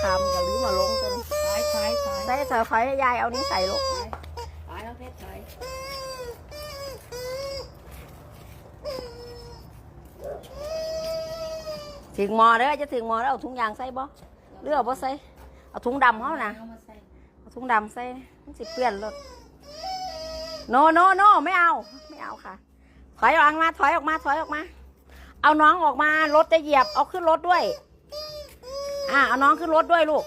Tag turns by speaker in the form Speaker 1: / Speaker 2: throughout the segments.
Speaker 1: คามกับลืมมาลงตัวนี้
Speaker 2: ถอยถอยถอย
Speaker 1: ใส่เสาไฟให้ยายเอานี้ใส่ลูก
Speaker 2: ถอยน้องเพชรถอย
Speaker 1: ถึงหมอเด้อจะถึงหมอแล้วเอาถุงยางใส่บ่หรือเอาบ่ใส่เอาถุงดำเขานะ
Speaker 2: เอามาใส่
Speaker 1: เอาถุงดำใส่มันสิเปื้อนรถโนโนโนไม่เอาไม่เอาค่ะ ถอยออกมาถอยออกมาถอยออกมา เอาน้องออกมารถจะเหยียบเอาขึ้นรถด้วย อ่าเอาน้องขึ้นรถด้วยลูก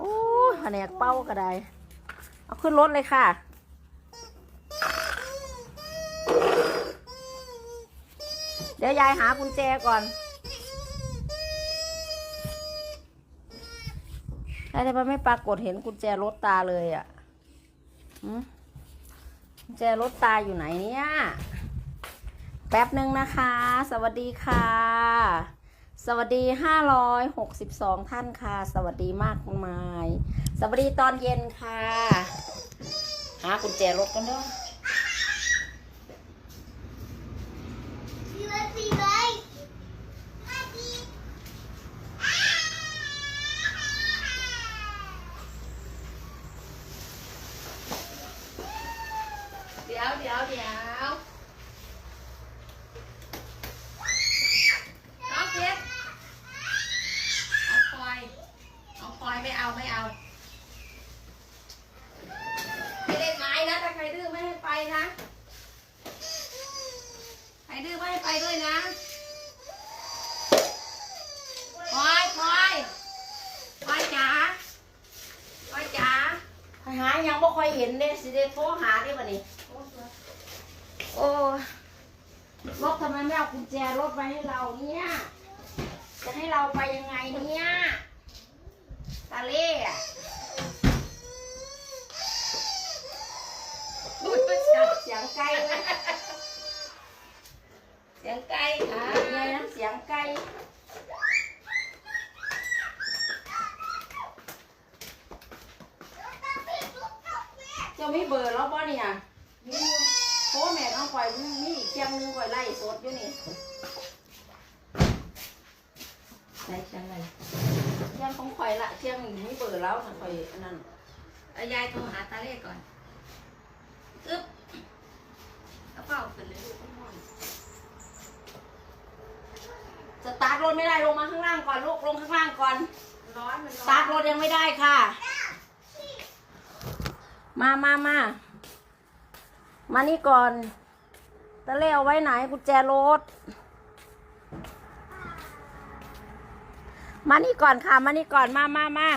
Speaker 1: โอ้แผนกเป้าก็ได้เอาขึ้นรถเลยค่ะ เดี๋ยวยายหากุญแจก่อนแล้วทำไมไม่ปรากฏเห็นกุญแจรถตาเลยอะหืมกุญแจรถตาอยู่ไหนเนี่ย แป๊บหนึ่งนะคะ สวัสดีค่ะ สวัสดีห้าร้อยหกสิบสองท่านค่ะ สวัสดีมากมาย สวัสดีตอนเย็นค่ะ หากุญแจรถกันเด้อ
Speaker 2: เดี๋ยวเดี๋ยวเดี๋ยวน้องเพชรเอาคอยเอาคอย ไม่เอาไม่เอาไม่เล่นไม้นะถ้าใครดื้อไม่ให้ไปนะใครดื้อไม่ให้ไปด้วยนะคอยคอยคอยจ๋าคอยจ๋า
Speaker 1: หายังบ่ค่อยเห็นเด้สิได้โทรหาได้บ่นี่โอ้ยรถทำไมไม่เอากุญแจรถไว้ให้เราเนี่ยจะให้เราไปยังไงเนี่ยตาเล่อะ
Speaker 2: อุ้ยไม่ใช่
Speaker 1: เสียง ไก่ไหม
Speaker 2: เสียงไก่อะ
Speaker 1: ไงน้ำเสียงไก่เจ้ามีเบอร์แล้วบ่เนี่ยโทรแม่ต้องคอยมีอีกเที่ยงหนึงคอยไล่สดอยู่นี่
Speaker 2: ใช่จังเลย
Speaker 1: เที่ยงของคอยละเที่ยงมีเบอร์แล้วนะคอยอันนั้น
Speaker 2: ยายโทรหาตาเล่ก่อนอึ๊บเอ ขึ้นเลยลูก
Speaker 1: สตาร์ทรถไม่ได้ลงมาข้างล่างก่อนลูกลงข้างล่างก่อน
Speaker 2: ร้อนมัน
Speaker 1: ส
Speaker 2: ร้อ
Speaker 1: ตาร์ทรถยังไม่ได้ค่ะ มามามา มานี่ก่อน ตะเล่เอาไว้ไหนกุญแจรถ มานี่ก่อนค่ะ มานี่ก่อน มามามา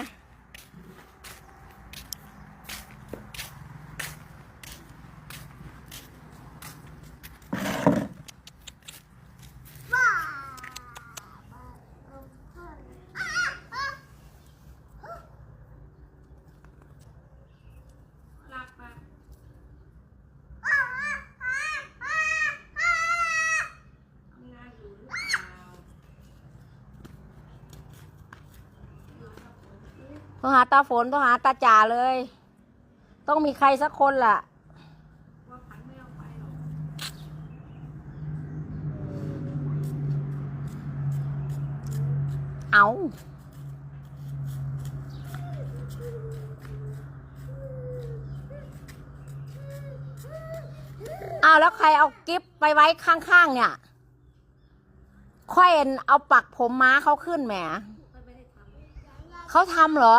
Speaker 1: ต้องหาตาฝนต้องหาตาจ่าเลย ต้องมีใครสักคนล่ะเอาเอาแล้วใครเอากิฟไปไว้ข้างๆเนี่ย ค่อยเอาปักผมม้าเขาขึ้นแหม เขาทำเหรอ